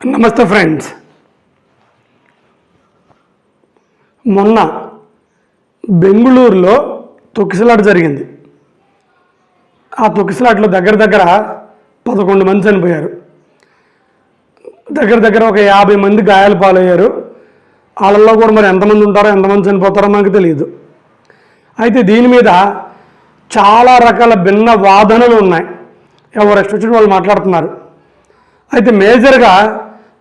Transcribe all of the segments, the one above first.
నమస్తే ఫ్రెండ్స్. మొన్న బెంగుళూరులో తొక్కిసలాట జరిగింది. ఆ తొక్కిసలాటలో దగ్గర దగ్గర పదకొండు మంది చనిపోయారు. దగ్గర దగ్గర ఒక యాభై మంది గాయాల పాలయ్యారు. వాళ్ళల్లో కూడా మరి ఎంతమంది ఉంటారో ఎంతమంది చనిపోతారో మనకు తెలియదు. అయితే దీని మీద చాలా రకాల భిన్న వాదనలు ఉన్నాయి. ఎవరు ఇష్టం వాళ్ళు మాట్లాడుతున్నారు. అయితే మేజర్గా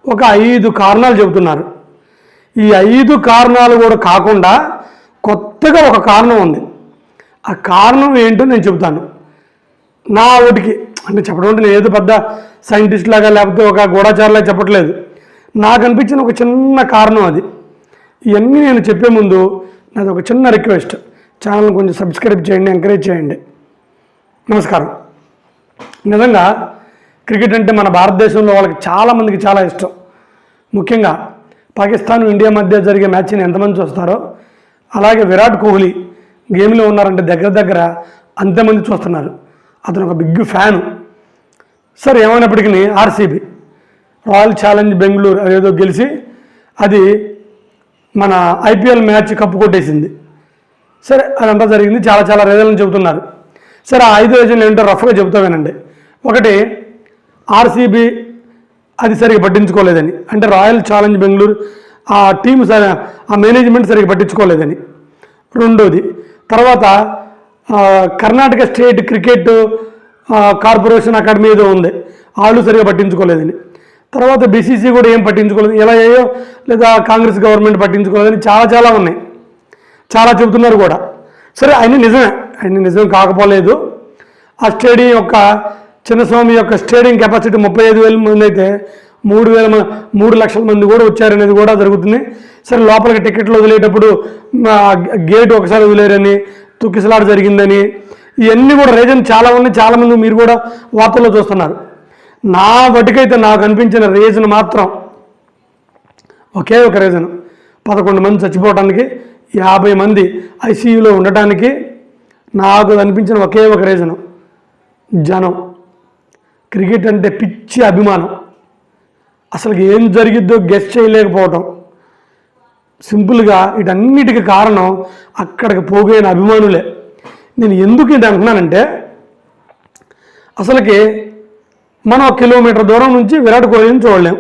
ఒక ఐదు కారణాలు చెబుతున్నారు. ఈ ఐదు కారణాలు కూడా కాకుండా కొత్తగా ఒక కారణం ఉంది. ఆ కారణం ఏంటో నేను చెబుతాను. నా ఒకటికి అంటే చెప్పడం అంటే నేను ఏదో పెద్ద సైంటిస్ట్ లాగా లేకపోతే ఒక గూఢచారులా చెప్పట్లేదు. నాకు అనిపించిన ఒక చిన్న కారణం అది. ఇవన్నీ నేను చెప్పే ముందు నాది ఒక చిన్న రిక్వెస్ట్. ఛానల్ కొంచెం సబ్స్క్రైబ్ చేయండి ఎంకరేజ్ చేయండి. నమస్కారం. నిజంగా క్రికెట్ అంటే మన భారతదేశంలో వాళ్ళకి చాలామందికి చాలా ఇష్టం. ముఖ్యంగా పాకిస్తాన్ ఇండియా మధ్య జరిగే మ్యాచ్ని ఎంతమంది చూస్తారో అలాగే విరాట్ కోహ్లీ గేమ్లో ఉన్నారంటే దగ్గర దగ్గర అంతమంది చూస్తున్నారు. అతను ఒక బిగ్ ఫ్యాను. సరే ఏమైనప్పటికీ ఆర్సీబీ రాయల్ ఛాలెంజ్ బెంగళూరు అదేదో గెలిచి అది మన ఐపీఎల్ మ్యాచ్ కప్పు కొట్టేసింది. సరే అదంతా జరిగింది. చాలా చాలా రీజన్లు చెబుతున్నారు. సరే ఆ ఐదు రీజన్లు ఏంటో రఫ్గా చెబుతా వినండి ఒకటి ఆర్సీబీ అది సరిగ్గా పట్టించుకోలేదని. అంటే రాయల్ ఛాలెంజ్ బెంగళూరు ఆ టీం సరి ఆ మేనేజ్మెంట్ సరిగ్గా పట్టించుకోలేదని. రెండోది తర్వాత Karnataka state cricket corporation academy ఏదో ఉంది. వాళ్ళు సరిగా పట్టించుకోలేదని. తర్వాత బీసీసీ కూడా ఏం పట్టించుకోలేదు. ఎలా అయ్యో లేదా కాంగ్రెస్ గవర్నమెంట్ పట్టించుకోలేదని చాలా చాలా ఉన్నాయి. చాలా చెబుతున్నారు కూడా. సరే ఆయన నిజమే. ఆయన నిజం కాకపోలేదు. ఆ స్టేడియం యొక్క చిన్నస్వామి యొక్క స్టేడియం కెపాసిటీ ముప్పై ఐదు వేల మంది అయితే మూడు వేల మ- మూడు లక్షల మంది కూడా వచ్చారనేది కూడా జరుగుతుంది. సరే లోపలికి టికెట్లు వదిలేటప్పుడు గేటు గేట్ ఒకసారి వదిలేరని తుక్కిసలాట జరిగిందని ఇవన్నీ కూడా రీజన్ చాలా ఉన్నాయి చాలామంది మీరు కూడా వార్తల్లో చూస్తున్నారు. నా వటికైతే నాకు అనిపించిన రీజన్ మాత్రం ఒకే ఒక రీజన్. పదకొండు మంది చచ్చిపోవడానికి యాభై మంది ఐసీయూలో ఉండటానికి నాకు అనిపించిన ఒకే ఒక రీజను. జనం. క్రికెట్ అంటే పిచ్చి అభిమానం. అసలు ఏం జరిగిద్దో గెస్ట్ చేయలేకపోవటం. సింపుల్గా వీటన్నిటికీ కారణం అక్కడికి పోగైన అభిమానులే. నేను ఎందుకు ఇది అంటున్నానంటే అసలుకి మనం ఒక కిలోమీటర్ దూరం నుంచి విరాట్ కోహ్లీని చూడలేం.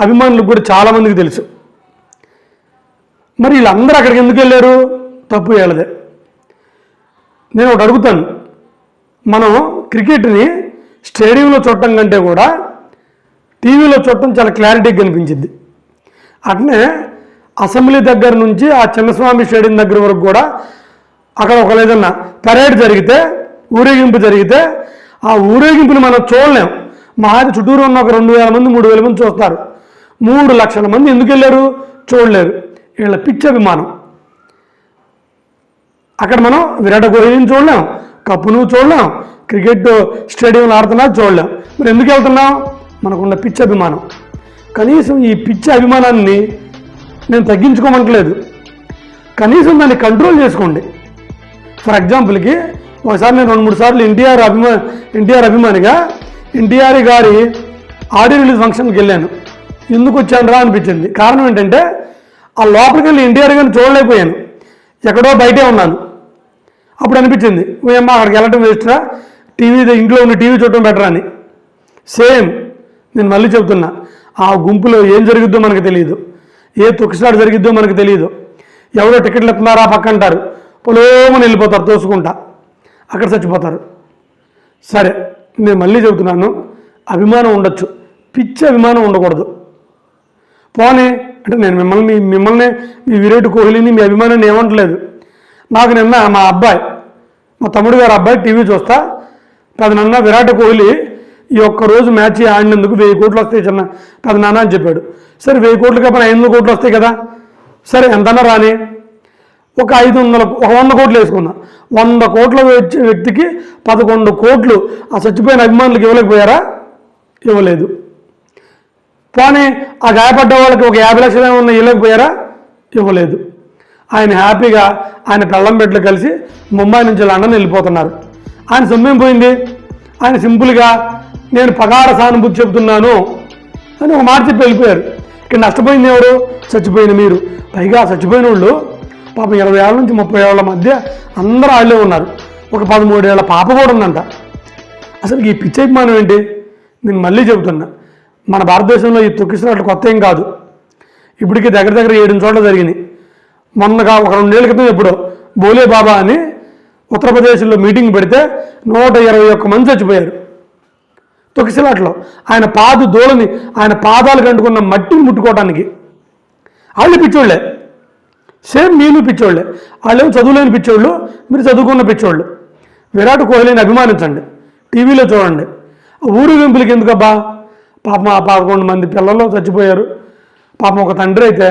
అభిమానులకు కూడా చాలామందికి తెలుసు. మరి వీళ్ళందరూ అక్కడికి ఎందుకు వెళ్ళారు? తప్పు వీళ్ళదే నేను ఒకటి అడుగుతాను. మనం క్రికెట్ని స్టేడియంలో చూడటం కంటే కూడా టీవీలో చూడటం చాలా క్లారిటీగా కనిపించింది. అట్నే అసెంబ్లీ దగ్గర నుంచి ఆ చిన్నస్వామి స్టేడియం దగ్గర వరకు కూడా అక్కడ ఒక ఏదన్నా పెరేడ్ జరిగితే ఊరేగింపు జరిగితే ఆ ఊరేగింపుని మనం చూడలేం. మాది చుట్టూరు ఉన్న ఒక రెండు వేల మంది మూడు వేల మంది చూస్తారు. మూడు లక్షల మంది ఎందుకు వెళ్ళారు? చూడలేరు. వీళ్ళ పిచ్చి అభిమానం. అక్కడ మనం విరాట కోహ్లీని చూడలేం కప్పును చూడలేం క్రికెట్ స్టేడియంలో ఆడుతున్నా చూడలేం. మరి ఎందుకు వెళ్తున్నాం? మనకున్న పిచ్చి అభిమానం. కనీసం ఈ పిచ్చి అభిమానాన్ని నేను తగ్గించుకోమంటలేదు. కనీసం దాన్ని కంట్రోల్ చేసుకోండి. ఫర్ ఎగ్జాంపుల్కి ఒకసారి నేను రెండు మూడు సార్లు ఎన్టీఆర్ అభిమా ఎన్టీఆర్ అభిమానిగా ఎన్టీఆర్ గారి ఆడియో రిలీజ్ ఫంక్షన్కి వెళ్ళాను. ఎందుకు వచ్చాను రా అనిపించింది. కారణం ఏంటంటే ఆ లోపలికి వెళ్ళి ఎన్టీఆర్ గారిని చూడలేకపోయాను. ఎక్కడో బయటే ఉన్నాను. అప్పుడు అనిపించింది ఏమ్మా అక్కడికి వెళ్ళటం వేస్ట్రా? టీవీ ఇంట్లో ఉన్న టీవీ చూడటం బెటర్ అని. సేమ్ నేను మళ్ళీ చెబుతున్నా ఆ గుంపులో ఏం జరుగుద్దో మనకు తెలియదు ఏ తొక్కిసలాట జరిగిద్దో మనకు తెలియదు ఎవరో టికెట్లు ఎత్తున్నారా పక్క అంటారు. పొలోమని వెళ్ళిపోతారు తోసుకుంటా. అక్కడ చచ్చిపోతారు. సరే నేను మళ్ళీ చెబుతున్నాను అభిమానం ఉండొచ్చు. పిచ్చి అభిమానం ఉండకూడదు. పోనీ అంటే నేను మిమ్మల్ని మీ- మిమ్మల్ని మీ విరాట్ కోహ్లీని మీ అభిమానాన్ని ఏమంటలేదు. నాకు నిన్న మా అబ్బాయి మా తమ్ముడు గారు అబ్బాయి టీవీ చూస్తా. పెదనాన్న విరాట్ కోహ్లీ ఈ ఒక్క రోజు మ్యాచ్ ఆడినందుకు వెయ్యి కోట్లు వస్తాయి చిన్న పెదనాన్న అని చెప్పాడు. సరే వెయ్యి కోట్లు కాబట్టి ఐదు వందల కోట్లు వస్తాయి కదా? సరే ఎంతన్నా రాని? ఒక ఐదు వందల ఒక వంద కోట్లు వేసుకున్నా. వంద కోట్ల వ్యక్తికి పదకొండు కోట్లు ఆ చచ్చిపోయిన అభిమానులకు ఇవ్వలేకపోయారా? ఇవ్వలేదు. పోనీ ఆ గాయపడ్డ వాళ్ళకి ఒక యాభై లక్షలు ఏమన్నా ఇవ్వలేకపోయారా? ఇవ్వలేదు. ఆయన హ్యాపీగా ఆయన పెళ్ళం బిడ్డలు కలిసి ముంబై నుంచి లండన్ వెళ్ళిపోతున్నారు. ఆయన సొమ్మేం పోయింది? ఆయన సింపుల్గా నేను పగార సానుభూతి చెబుతున్నాను అని ఒక మాట చెప్పి వెళ్ళిపోయారు. ఇక్కడ నష్టపోయింది ఎవరు? చచ్చిపోయిన మీరు. పైగా చచ్చిపోయిన వాళ్ళు పాపం ఇరవై ఏళ్ళ నుంచి ముప్పై ఏళ్ళ మధ్య అందరూ వాళ్ళే ఉన్నారు. ఒక పదమూడేళ్ళ పాప కూడా ఉందంట. అసలు ఈ పిచ్చైమానం ఏంటి? నేను మళ్ళీ చెబుతున్నా. మన భారతదేశంలో ఈ తొక్కిసినట్లు కొత్త ఏం కాదు. ఇప్పటికీ దగ్గర దగ్గర ఏడు చోట్ల జరిగినాయి. మొన్నగా ఒక రెండేళ్ళ క్రితం ఎప్పుడో బోలే బాబా అని ఉత్తరప్రదేశ్లో మీటింగ్ పెడితే నూట ఇరవై ఒక్క మంది చచ్చిపోయారు. తొక్కిసలాట్లో ఆయన పాదు దోళని ఆయన పాదాలు కంటుకున్న మట్టిని ముట్టుకోవడానికి వాళ్ళు పిచ్చోళ్ళే. సేమ్ మీరు పిచ్చోళ్ళే. వాళ్ళేమో చదువులేని పిచ్చోళ్ళు మీరు చదువుకున్న పిచ్చోళ్ళు. విరాట్ కోహ్లీని అభిమానించండి. టీవీలో చూడండి. ఊరు వెంపులకి ఎందుకబ్బా? పాపం ఆ పదకొండు మంది పిల్లలు చచ్చిపోయారు. పాపం ఒక తండ్రి అయితే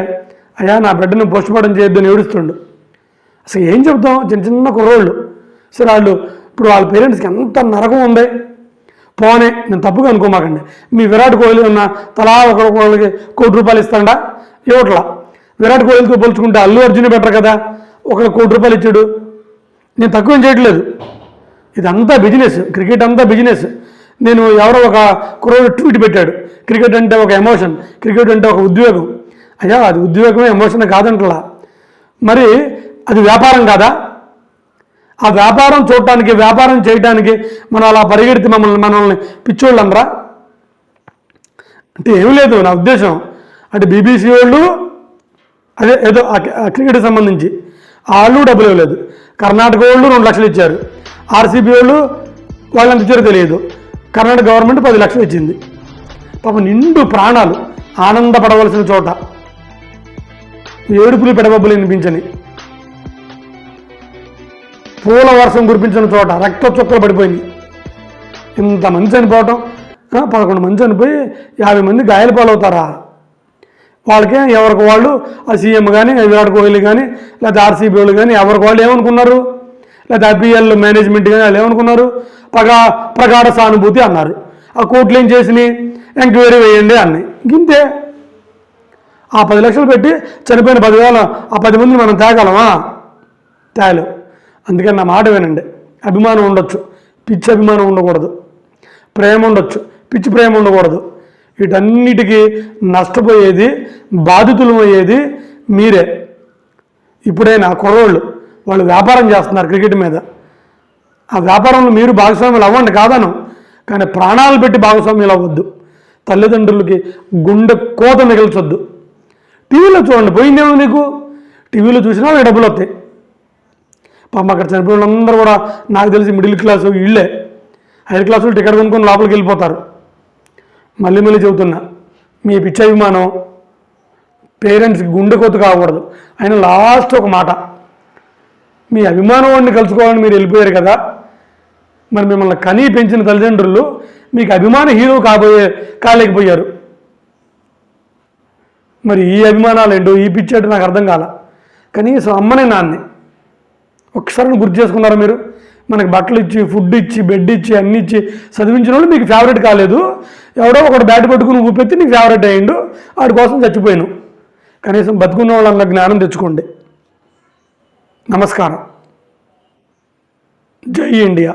అయ్యా నా బిడ్డను పోస్టుమార్టం చేయొద్దని ఏడుస్తుండు. అసలు ఏం చెప్తాం చిన్న చిన్న కుర్రోళ్ళు. సరే వాళ్ళు ఇప్పుడు వాళ్ళ పేరెంట్స్కి ఎంత నరకం ఉంది పోనే నేను తప్పుగా అనుకోమాకండి. మీ విరాట్ కోహ్లీ ఉన్న తలా ఒక కోటి రూపాయలు ఇస్తాడా? ఇవ్వట్లా. విరాట్ కోహ్లీతో పోల్చుకుంటే అల్లు అర్జున్ బెటర్ కదా? ఒక కోటి రూపాయలు ఇచ్చాడు. నేను తక్కువ ఏం చేయట్లేదు. ఇదంతా బిజినెస్ క్రికెట్ అంతా బిజినెస్. నేను ఎవరో ఒక కుర్రోడు ట్వీట్ పెట్టాడు. క్రికెట్ అంటే ఒక ఎమోషన్ క్రికెట్ అంటే ఒక ఉద్యోగం అయ్యా అది ఉద్యోగమే ఎమోషన్ కాదంటలా. మరి అది వ్యాపారం కాదా? ఆ వ్యాపారం చూడటానికి వ్యాపారం చేయడానికి మనం అలా పరిగెడితే మమ్మల్ని మనల్ని పిచ్చోళ్ళు అనరా అంటే ఏం లేదు నా ఉద్దేశం. అంటే బీబీసీ వాళ్ళు అదే ఏదో క్రికెట్ సంబంధించి వాళ్ళు డబ్బులు ఇవ్వలేదు. కర్ణాటక వాళ్ళు రెండు లక్షలు ఇచ్చారు. ఆర్సీబీ వాళ్ళు వాళ్ళు ఇచ్చారో తెలియదు. కర్ణాటక గవర్నమెంట్ పది లక్షలు ఇచ్చింది. పాపం నిండు ప్రాణాలు ఆనందపడవలసిన చోట. ఏడుపులు పెడబబ్బులు వినిపించని. పూల వర్షం కురిపించిన చోట రక్త చుక్కలు పడిపోయింది. ఇంతమంది చనిపోవటం పదకొండు మంది చనిపోయి యాభై మంది గాయాలు పాలవుతారా? వాళ్ళకే ఎవరికి వాళ్ళు ఆ సీఎం కానీ విరాట్ కోహ్లీ కానీ లేకపోతే ఆర్సీబీ వాళ్ళు కానీ ఎవరికి వాళ్ళు ఏమనుకున్నారు? లేదా ఐపీఎల్ మేనేజ్మెంట్ కానీ వాళ్ళు ఏమనుకున్నారు? ప్రగా ప్రగాఢ సానుభూతి అన్నారు. ఆ కోర్టులు ఏం చేసినాయి? ఎంక్వైరీ వేయండి అన్నాయి. ఇంతే. ఆ పది లక్షలు పెట్టి చనిపోయిన పదివేల ఆ పది మందిని మనం తేగలమా? తేలేం. అందుకని నా మాట వినండి. అభిమానం ఉండొచ్చు పిచ్చి అభిమానం ఉండకూడదు ప్రేమ ఉండొచ్చు పిచ్చి ప్రేమ ఉండకూడదు. వీటన్నిటికీ నష్టపోయేది బాధితులు అయ్యేది మీరే ఇప్పుడైనా కుర్రోళ్ళు వాళ్ళు వ్యాపారం చేస్తున్నారు క్రికెట్ మీద. ఆ వ్యాపారంలో మీరు భాగస్వాములు అవ్వండి కాదను కానీ ప్రాణాలు పెట్టి భాగస్వామ్యులు అవ్వద్దు. తల్లిదండ్రులకి గుండె కోత మిగిల్చొద్దు. టీవీలో చూడండి పోయిందేమో నీకు టీవీలో చూసినా డబ్బులు వస్తాయి పాపం అక్కడ చనిపోయిన వాళ్ళందరూ కూడా నాకు తెలిసి మిడిల్ క్లాస్ ఇళ్ళే హైయర్ క్లాసులు టికెట్ కొనుక్కొని లోపలికి వెళ్ళిపోతారు. మళ్ళీ మళ్ళీ చెబుతున్నా మీ పిచ్చి అభిమానం పేరెంట్స్కి గుండె కొత్త కాకూడదు. ఆయన లాస్ట్ ఒక మాట మీ అభిమానం వాడిని కలుసుకోవాలని మీరు వెళ్ళిపోయారు కదా మరి మిమ్మల్ని కనీ పెంచిన తల్లిదండ్రులు మీకు అభిమాన హీరో కాబోయే కాలేకపోయారు మరి ఈ అభిమానాలు ఏంటో ఈ పిచ్చాడు నాకు అర్థం కాల. కనీసం అమ్మనే నాన్నే. ఒకసారి గుర్తు చేసుకున్నారా మీరు? మనకి బట్టలు ఇచ్చి ఫుడ్ ఇచ్చి బెడ్ ఇచ్చి అన్ని ఇచ్చి చదివించిన వాళ్ళు మీకు ఫేవరెట్ కాలేదు. ఎవడో ఒకడు బ్యాట్ పట్టుకుని ఊపెత్తి నీకు ఫేవరెట్ అయ్యిండు. వాడి కోసం చచ్చిపోయాను. కనీసం బతుకున్న వాళ్ళ జ్ఞానం తెచ్చుకోండి. నమస్కారం. జై ఇండియా.